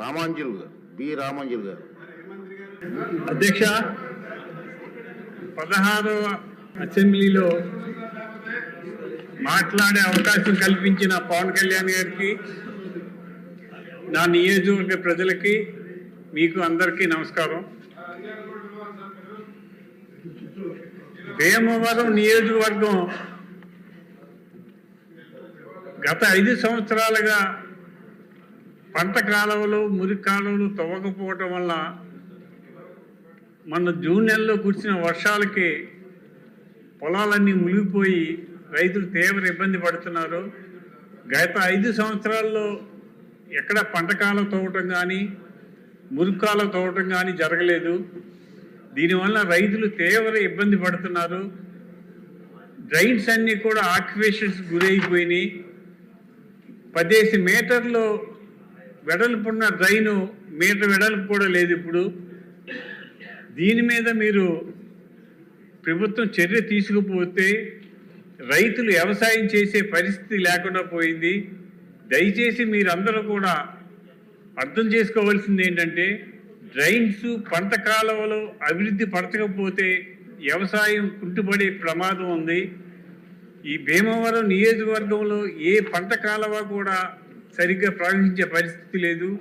రామాంజులు గారు బి రామాంజులు గారు. అధ్యక్ష పదహారవ అసెంబ్లీలో మాట్లాడే అవకాశం కల్పించిన పవన్ కళ్యాణ్ గారికి నా నియోజకవర్గ ప్రజలకి మీకు అందరికీ నమస్కారం. భీమవరం నియోజకవర్గం గత ఐదు సంవత్సరాలుగా పంట కాలువలు మురికి కాలువలు తవ్వకపోవటం వల్ల మన జూన్ నెలలో కురిసిన వర్షాలకి పొలాలన్నీ మునిగిపోయి రైతులు తీవ్ర ఇబ్బంది పడుతున్నారు. గత ఐదు సంవత్సరాల్లో ఎక్కడ పంట కాలం తవ్వటం కానీ మురుక్కాలం తవ్వటం కానీ జరగలేదు. దీనివల్ల రైతులు తీవ్ర ఇబ్బంది పడుతున్నారు. డ్రైన్స్ అన్నీ కూడా ఆక్యుపేషన్స్ గురైపోయినాయి. పదిహేను మీటర్లు వెడల్పున్న డ్రైను మీటర్ వెడల్పు కూడా లేదు ఇప్పుడు. దీని మీద మీరు ప్రభుత్వం చర్య తీసుకుపోతే రైతులు వ్యవసాయం చేసే పరిస్థితి లేకుండా పోయింది. దయచేసి మీరందరూ కూడా అర్థం చేసుకోవాల్సింది ఏంటంటే డ్రైన్స్ పంట కాలువలు అభివృద్ధి పరచకపోతే వ్యవసాయం కుంటుపడే ప్రమాదం ఉంది. ఈ భీమవరం నియోజకవర్గంలో ఏ పంట కాలువ కూడా సరిగ్గా ప్రవహించే పరిస్థితి లేదు.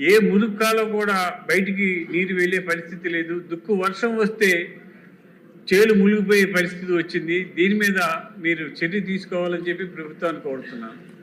ఏ మురుగు కూడా బయటికి నీరు వెళ్ళే పరిస్థితి లేదు. దుక్కు వర్షం వస్తే చేలు మునిగిపోయే పరిస్థితి వచ్చింది. దీని మీద మీరు చర్య తీసుకోవాలని చెప్పి ప్రభుత్వాన్ని కోరుతున్నాను.